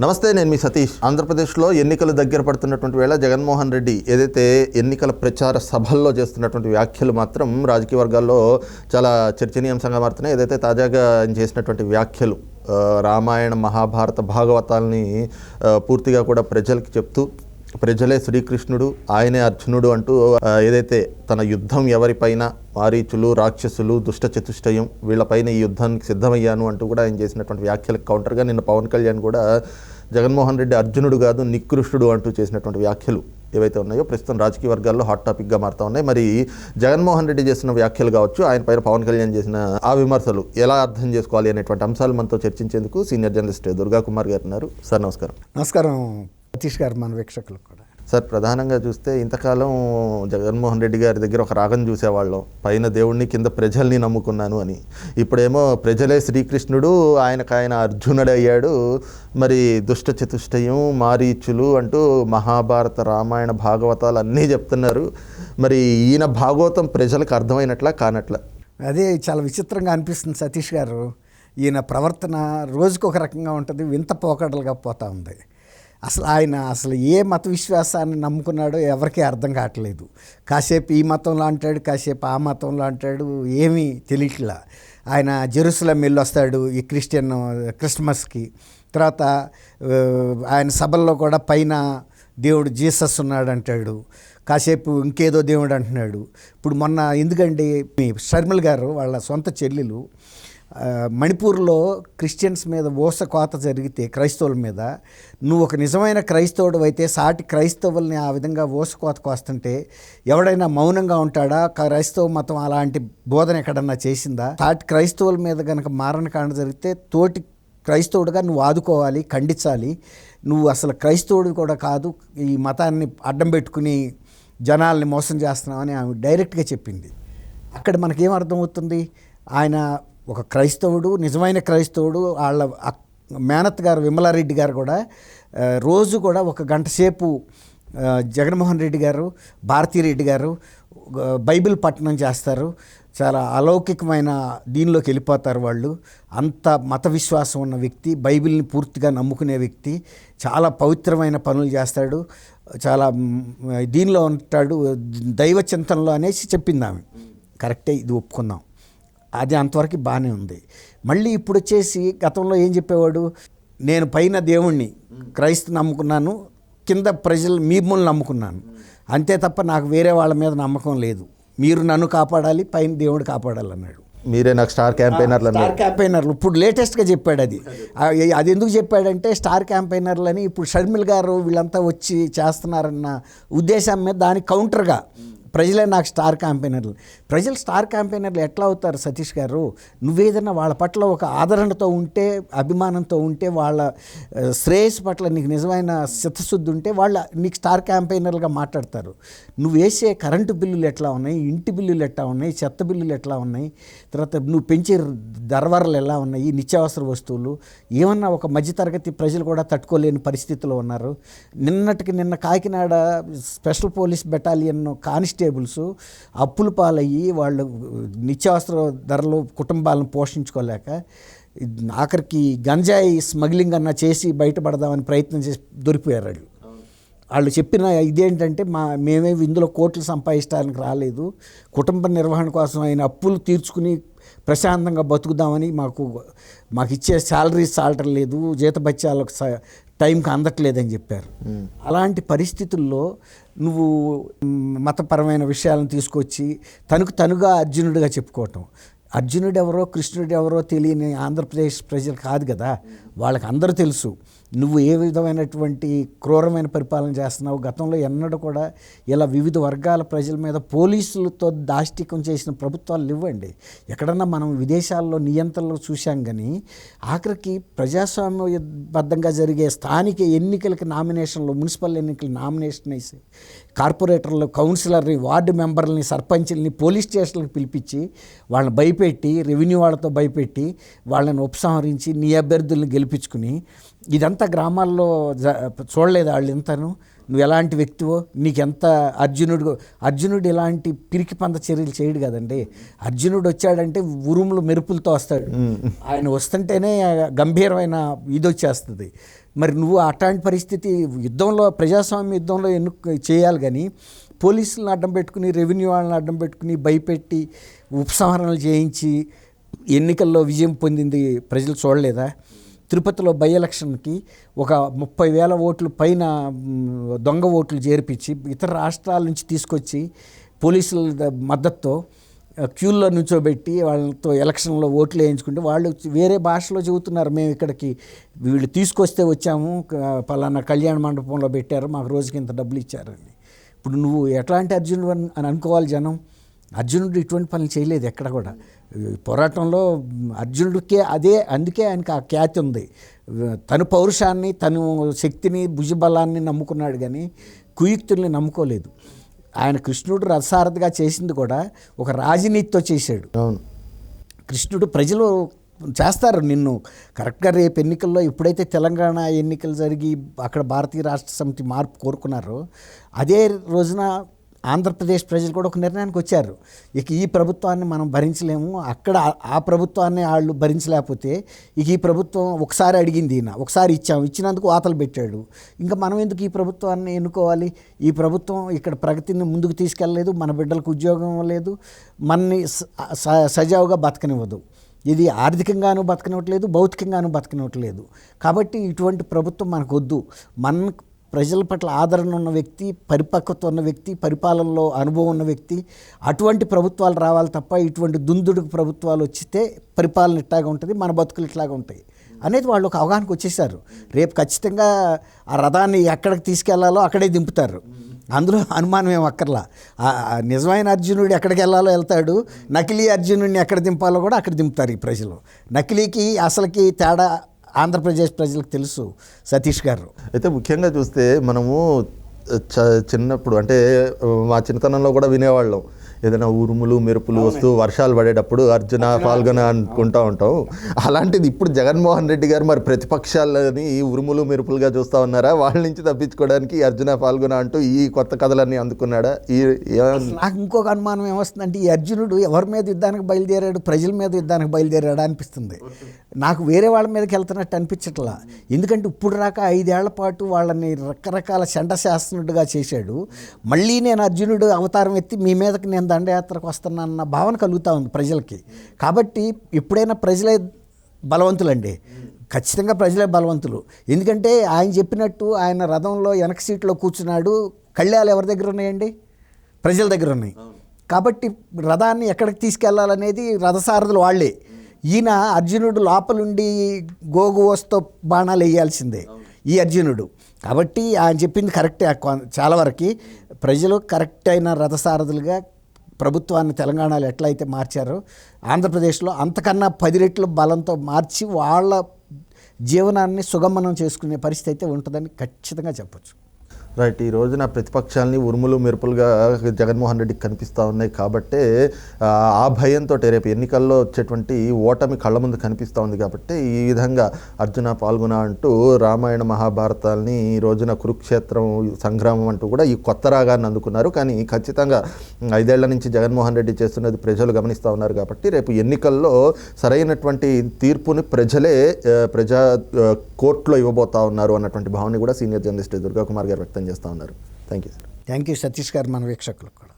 నమస్తే నేను మీ సతీష్. ఆంధ్రప్రదేశ్లో ఎన్నికలు దగ్గర పడుతున్నటువంటి వేళ జగన్మోహన్ రెడ్డి ఏదైతే ఎన్నికల ప్రచార సభల్లో చేస్తున్నటువంటి వ్యాఖ్యలు మాత్రం రాజకీయ వర్గాల్లో చాలా చర్చనీయాంశంగా మారుతున్నాయి. ఏదైతే తాజాగా ఆయన చేసినటువంటి వ్యాఖ్యలు రామాయణ మహాభారత భాగవతాల్ని పూర్తిగా కూడా ప్రజలకు చెప్తూ ప్రజలే శ్రీకృష్ణుడు ఆయనే అర్జునుడు అంటూ ఏదైతే తన యుద్ధం ఎవరిపైన మారీచులు రాక్షసులు దుష్ట చతుష్టయం వీళ్ళపైన ఈ యుద్ధానికి సిద్ధమయ్యాను అంటూ కూడా ఆయన చేసినటువంటి వ్యాఖ్యలకు కౌంటర్గా నిన్న పవన్ కళ్యాణ్ కూడా జగన్మోహన్ రెడ్డి అర్జునుడు కాదు నికృష్టుడు అంటూ చేసినటువంటి వ్యాఖ్యలు ఏవైతే ఉన్నాయో ప్రస్తుతం రాజకీయ వర్గాల్లో హాట్ టాపిక్గా మారుతా ఉన్నాయి. మరి జగన్మోహన్ రెడ్డి చేసిన వ్యాఖ్యలు కావచ్చు ఆయన పైన పవన్ కళ్యాణ్ చేసిన ఆ విమర్శలు ఎలా అర్థం చేసుకోవాలి అనేటువంటి అంశాలు మనతో చర్చించేందుకు సీనియర్ జర్నలిస్ట్ దుర్గా కుమార్ గారు ఉన్నారు. సార్ నమస్కారం. నమస్కారం. సతీష్ గారు మన వీక్షకులకు కూడా. సార్ ప్రధానంగా చూస్తే ఇంతకాలం జగన్మోహన్ రెడ్డి గారి దగ్గర ఒక రాగం చూసేవాళ్ళం. పైన దేవుణ్ణి కింద ప్రజల్ని నమ్ముకున్నాను అని. ఇప్పుడేమో ప్రజలే శ్రీకృష్ణుడు ఆయనకు ఆయన అర్జునుడు అయ్యాడు మరి దుష్ట చతుష్టయం మారీచులు అంటూ మహాభారత రామాయణ భాగవతాలు అన్నీ చెప్తున్నారు. మరి ఈయన భాగవతం ప్రజలకు అర్థమైనట్లా కానట్లా? అదే చాలా విచిత్రంగా అనిపిస్తుంది సతీష్ గారు. ఈయన ప్రవర్తన రోజుకు ఒక రకంగా ఉంటుంది వింత పోకడలుగా పోతా ఉంది. అసలు ఆయన అసలు ఏ మత విశ్వాసాన్ని నమ్ముకున్నాడో ఎవరికీ అర్థం కావట్లేదు. కాసేపు ఈ మతంలో అంటాడు కాసేపు ఆ మతంలో అంటాడు ఏమీ తెలియట్లా. ఆయన జెరూసలం వెళ్ళి వస్తాడు ఈ క్రిస్టియన్ క్రిస్మస్కి. తర్వాత ఆయన సభల్లో కూడా పైన దేవుడు జీసస్ ఉన్నాడు అంటాడు కాసేపు ఇంకేదో దేవుడు అంటున్నాడు. ఇప్పుడు మొన్న ఎందుకండి మీ షర్మిల్ గారు వాళ్ళ సొంత చెల్లెలు మణిపూర్లో క్రిస్టియన్స్ మీద ఓస కోత జరిగితే క్రైస్తవుల మీద నువ్వు ఒక నిజమైన క్రైస్తవుడు అయితే సాటి క్రైస్తవుల్ని ఆ విధంగా ఓస కోత కోస్తుంటే ఎవడైనా మౌనంగా ఉంటాడా? క్రైస్తవ మతం అలాంటి బోధన ఎక్కడన్నా చేసిందా? సాటి క్రైస్తవుల మీద కనుక మారణకాండ జరిగితే తోటి క్రైస్తవుడుగా నువ్వు ఆదుకోవాలి ఖండించాలి. నువ్వు అసలు క్రైస్తవుడు కూడా కాదు ఈ మతాన్ని అడ్డం పెట్టుకుని జనాల్ని మోసం చేస్తున్నామని ఆమె డైరెక్ట్గా చెప్పింది. అక్కడ మనకేం అర్థమవుతుంది? ఆయన ఒక క్రైస్తవుడు నిజమైన క్రైస్తవుడు వాళ్ళ మేనత్ గారు విమలారెడ్డి గారు కూడా రోజు కూడా ఒక గంట సేపు జగన్మోహన్ రెడ్డి గారు భారతీరెడ్డి గారు బైబిల్ పఠనం చేస్తారు. చాలా అలౌకికమైన దీనిలోకి వెళ్ళిపోతారు వాళ్ళు. అంత మత విశ్వాసం ఉన్న వ్యక్తి బైబిల్ని పూర్తిగా నమ్ముకునే వ్యక్తి చాలా పవిత్రమైన పనులు చేస్తాడు. చాలా దీనిలో ఉంటాడు దైవ చింతనలో అనేసి చెప్పింది ఆమె. కరెక్టే ఇది ఒప్పుకుందాం. అది అంతవరకు బాగానే ఉంది. మళ్ళీ ఇప్పుడు వచ్చేసి గతంలో ఏం చెప్పేవాడు? నేను పైన దేవుణ్ణి క్రైస్త నమ్ముకున్నాను కింద ప్రజలు మిమ్మల్ని నమ్ముకున్నాను. అంతే తప్ప నాకు వేరే వాళ్ళ మీద నమ్మకం లేదు. మీరు నన్ను కాపాడాలి పైన దేవుడు కాపాడాలి అన్నాడు మీరే నాకు స్టార్ క్యాంపెయినర్లు అన్నారు స్టార్ క్యాంపెయినర్లు. ఇప్పుడు లేటెస్ట్గా చెప్పాడు అది. అది ఎందుకు చెప్పాడంటే స్టార్ క్యాంపెయినర్లు అని ఇప్పుడు షర్మిల్ గారు వీళ్ళంతా వచ్చి చేస్తున్నారన్న ఉద్దేశం మీద దానికి కౌంటర్గా ప్రజలే నాకు స్టార్ క్యాంపెయినర్లు. ప్రజలు స్టార్ క్యాంపెయినర్లు ఎట్లా అవుతారు సతీష్ గారు? నువ్వేదన్నా వాళ్ళ పట్ల ఒక ఆదరణతో ఉంటే అభిమానంతో ఉంటే వాళ్ళ శ్రేయస్సు పట్ల నీకు నిజమైన చిత్తశుద్ధి ఉంటే వాళ్ళ నీకు స్టార్ క్యాంపెయినర్లుగా మాట్లాడతారు. నువ్వు వేసే కరెంటు బిల్లులు ఎట్లా ఉన్నాయి? ఇంటి బిల్లులు ఎట్లా ఉన్నాయి? చెత్త బిల్లులు ఎట్లా ఉన్నాయి? తర్వాత నువ్వు పెంచే ధరవరలు ఎలా ఉన్నాయి? నిత్యావసర వస్తువులు. ఏమన్నా ఒక మధ్యతరగతి ప్రజలు కూడా తట్టుకోలేని పరిస్థితిలో ఉన్నారు. నిన్నటికి నిన్న Kakinada special police battalion vegetables అప్పుల పాలయ్యి వాళ్ళు నిత్యావసర ధరలు కుటుంబాలను పోషించుకోలేక ఆఖరికి గంజాయి స్మగ్లింగ్ అన్న చేసి బయటపడదామని ప్రయత్నం చేసి దొరికిపోయారు వాళ్ళు. వాళ్ళు చెప్పిన ఇదేంటంటే మా మేమే ఇందులో కోట్లు సంపాదించడానికి రాలేదు. కుటుంబ నిర్వహణ కోసం ఆయన అప్పులు తీర్చుకుని ప్రశాంతంగా బతుకుదామని మాకు మాకు ఇచ్చే శాలరీ సాలటం లేదు జీతభత్యాలకు టైంకి అందట్లేదని చెప్పారు. అలాంటి పరిస్థితుల్లో నువ్వు మతపరమైన విషయాలను తీసుకొచ్చి తనకు తనుగా అర్జునుడిగా చెప్పుకోవటం. అర్జునుడు ఎవరో కృష్ణుడు ఎవరో తెలియని ఆంధ్రప్రదేశ్ ప్రజలు కాదు కదా. వాళ్ళకి అందరూ తెలుసు. నువ్వు ఏ విధమైనటువంటి క్రూరమైన పరిపాలన చేస్తున్నావు గతంలో ఎన్నడూ కూడా ఇలా వివిధ వర్గాల ప్రజల మీద పోలీసులతో దాష్టికం చేసిన ప్రభుత్వాలు ఇవ్వండి ఎక్కడన్నా మనం విదేశాల్లో నియంత్రణలు చూశాం కానీ ఆఖరికి ప్రజాస్వామ్యబద్ధంగా జరిగే స్థానిక ఎన్నికలకి నామినేషన్లు మున్సిపల్ ఎన్నికలు నామినేషన్ వేసి కార్పొరేటర్లు కౌన్సిలర్ని వార్డు మెంబర్లని సర్పంచ్ని పోలీస్ స్టేషన్లకు పిలిపించి వాళ్ళని భయపెట్టి రెవెన్యూ వాళ్ళతో భయపెట్టి వాళ్ళని ఉపసంహరించి నీ అభ్యర్థుల్ని గెలిపించుకుని ఇదంతా గ్రామాల్లో జ- చూడలేదు వాళ్ళు ఇంతను? నువ్వు ఎలాంటి వ్యక్తివో నీకెంత అర్జునుడు అర్జునుడు ఇలాంటి పిరికి పంద చర్యలు చేయడు కదండి. అర్జునుడు వచ్చాడంటే ఉరుములు మెరుపులతో వస్తాడు. ఆయన వస్తుంటేనే గంభీరమైన ఇది వచ్చేస్తుంది. మరి నువ్వు అట్లాంటి పరిస్థితి యుద్ధంలో ప్రజాస్వామ్య యుద్ధంలో ఎన్ను చేయాలి కానీ పోలీసులను అడ్డం పెట్టుకుని రెవెన్యూ వాళ్ళని అడ్డం పెట్టుకుని భయపెట్టి ఉపసంహరణలు చేయించి ఎన్నికల్లో విజయం పొందింది ప్రజలు చూడలేదా? తిరుపతిలో బై ఎలక్షన్కి ఒక ముప్పై వేల ఓట్లు పైన దొంగ ఓట్లు చేర్పించి ఇతర రాష్ట్రాల నుంచి తీసుకొచ్చి పోలీసుల మద్దతుతో క్యూల్లో నుంచోబెట్టి వాళ్ళతో ఎలక్షన్లో ఓట్లు వేయించుకుంటే వాళ్ళు వేరే భాషలో చెబుతున్నారు మేము ఇక్కడికి వీళ్ళు తీసుకొస్తే వచ్చాము పలానా కళ్యాణ మండపంలో పెట్టారు మాకు రోజుకి ఇంత డబ్బులు ఇచ్చారని. ఇప్పుడు నువ్వు ఎట్లాంటి అర్జునుడు అని అనుకోవాలి జనం. అర్జునుడు ఇటువంటి పనులు చేయలేదు ఎక్కడ కూడా. పోరాటంలో అర్జునుడికే అదే అందుకే ఆయనకి ఆ ఖ్యాతి ఉంది. తను పౌరుషాన్ని తను శక్తిని భుజబలాన్ని నమ్ముకున్నాడు కానీ కుయుక్తుల్ని నమ్ముకోలేదు. ఆయన కృష్ణుడు రథసారథిగా చేసింది కూడా ఒక రాజనీతితో చేశాడు. అవును. కృష్ణుడు ప్రజలు చేస్తారు నిన్ను. కరెక్ట్గా రేపు ఎన్నికల్లో ఎప్పుడైతే తెలంగాణ ఎన్నికలు జరిగి అక్కడ భారతీయ రాష్ట్ర సమితి మార్పు కోరుకున్నారో అదే రోజున ఆంధ్రప్రదేశ్ ప్రజలు కూడా ఒక నిర్ణయానికి వచ్చారు. ఇక ఈ ప్రభుత్వాన్ని మనం భరించలేము. అక్కడ ఆ- ప్రభుత్వాన్ని వాళ్ళు భరించలేకపోతే ఇక ఈ ప్రభుత్వం ఒకసారి అడిగింది ఈయన ఒకసారి ఇచ్చాము ఇచ్చినందుకు వాతలు పెట్టాడు. ఇంకా మనం ఎందుకు ఈ ప్రభుత్వాన్ని ఎన్నుకోవాలి? ఈ ప్రభుత్వం ఇక్కడ ప్రగతిని ముందుకు తీసుకెళ్ళలేదు మన బిడ్డలకు ఉద్యోగం లేదు మనని స- సజావుగా బతకనివ్వదు. ఇది ఆర్థికంగాను బతకనివ్వట్లేదు భౌతికంగాను బతకనివ్వట్లేదు. కాబట్టి ఇటువంటి ప్రభుత్వం మనకు వద్దు మన ప్రజల పట్ల ఆదరణ ఉన్న వ్యక్తి పరిపక్వత ఉన్న వ్యక్తి పరిపాలనలో అనుభవం ఉన్న వ్యక్తి అటువంటి ప్రభుత్వాలు రావాలి తప్ప ఇటువంటి దుందుడుకు ప్రభుత్వాలు వచ్చితే పరిపాలన ఇట్లాగా ఉంటుంది మన బతుకులు ఇట్లాగా ఉంటాయి అనేది వాళ్ళు ఒక అవగాహనకు వచ్చేసారు రేపు ఖచ్చితంగా ఆ రథాన్ని ఎక్కడికి తీసుకెళ్ళాలో అక్కడే దింపుతారు. అందులో అనుమానం ఏం అక్కర్లా. నిజమైన అర్జునుడు ఎక్కడికి వెళ్ళాలో వెళ్తాడు నకిలీ అర్జునుడిని ఎక్కడ దింపాలో కూడా అక్కడ దింపుతారు ఈ ప్రజలు. నకిలీకి అసలుకి తేడా ఆంధ్రప్రదేశ్ ప్రజలకు తెలుసు సతీష్ గారు. అయితే ముఖ్యంగా చూస్తే మనము చ చిన్నప్పుడు అంటే మా చిన్నతనంలో కూడా వినేవాళ్ళం. ఏదైనా ఉరుములు మెరుపులు వస్తూ వర్షాలు పడేటప్పుడు అర్జున పాల్గొన అనుకుంటా ఉంటాం అలాంటిది ఇప్పుడు జగన్మోహన్ రెడ్డి గారు మరి ప్రతిపక్షాలని ఈ ఉరుములు మెరుపులుగా చూస్తూ ఉన్నారా? వాళ్ళ నుంచి తప్పించుకోవడానికి అర్జున పాల్గొన అంటూ ఈ కొత్త కథలన్నీ అందుకున్నాడా? ఈ నాకు ఇంకొక అనుమానం ఏమొస్తుందంటే ఈ అర్జునుడు ఎవరి మీద యుద్ధానికి బయలుదేరాడు ప్రజల మీద యుద్ధానికి బయలుదేరాడా అనిపిస్తుంది. నాకు వేరే వాళ్ళ మీదకి వెళ్తున్నట్టు అనిపించట్లా. ఎందుకంటే ఇప్పుడు రాక ఐదేళ్ళ పాటు వాళ్ళని రకరకాల చండ శాస్త్రుడుగా చేశాడు. మళ్ళీ నేను అర్జునుడు అవతారం ఎత్తి మీ మీదకి నేను దండయాత్రకు వస్తున్నానన్న భావన కలుగుతూ ఉంది ప్రజలకి. కాబట్టి ఎప్పుడైనా ప్రజలే బలవంతులండి. ఖచ్చితంగా ప్రజలే బలవంతులు. ఎందుకంటే ఆయన చెప్పినట్టు ఆయన రథంలో వెనక సీట్లో కూర్చున్నాడు. కళ్యాలు ఎవరి దగ్గర ఉన్నాయండి? ప్రజల దగ్గర ఉన్నాయి. కాబట్టి రథాన్ని ఎక్కడికి తీసుకెళ్ళాలనేది రథసారథులు వాళ్ళే. ఈయన అర్జునుడు లోపలుండి గోగు వస్తో బాణాలు వేయాల్సిందే ఈ అర్జునుడు. కాబట్టి ఆయన చెప్పింది కరెక్టే చాలా వరకు. ప్రజలు కరెక్ట్ అయిన రథసారథులుగా ప్రభుత్వాన్ని తెలంగాణలో ఎట్లయితే మార్చారో ఆంధ్రప్రదేశ్లో అంతకన్నా పది రెట్లు బలంతో మార్చి వాళ్ళ జీవనాన్ని సుగమనం చేసుకునే పరిస్థితి అయితే ఉంటుందని ఖచ్చితంగా చెప్పొచ్చు. రైట్ ఈ రోజున ప్రతిపక్షాలని ఉరుములు మెరుపులుగా జగన్మోహన్ రెడ్డికి కనిపిస్తూ ఉన్నాయి కాబట్టే ఆ, భయంతో రేపు ఎన్నికల్లో వచ్చేటువంటి ఓటమి కళ్ళ ముందు కనిపిస్తూ ఉంది కాబట్టి ఈ విధంగా అర్జున పాల్గొన అంటూ రామాయణ మహాభారతాల్ని ఈ రోజున కురుక్షేత్రం సంగ్రామం అంటూ కూడా ఈ కొత్త రాగాన్ని అందుకున్నారు. కానీ ఖచ్చితంగా ఐదేళ్ళ నుంచి జగన్మోహన్ రెడ్డి చేస్తున్నది ప్రజలు గమనిస్తూ ఉన్నారు కాబట్టి రేపు ఎన్నికల్లో సరైనటువంటి తీర్పుని ప్రజలే ప్రజా కోర్టులో ఇవ్వబోతా ఉన్నారు అన్నటువంటి భావన కూడా సీనియర్ జర్నలిస్ట్ దుర్గా కుమార్ గారు వ్యక్తం చేస్తూ ఉన్నారు. Thank you sir thank you Satish garu మన వీక్షకులకు కూడా.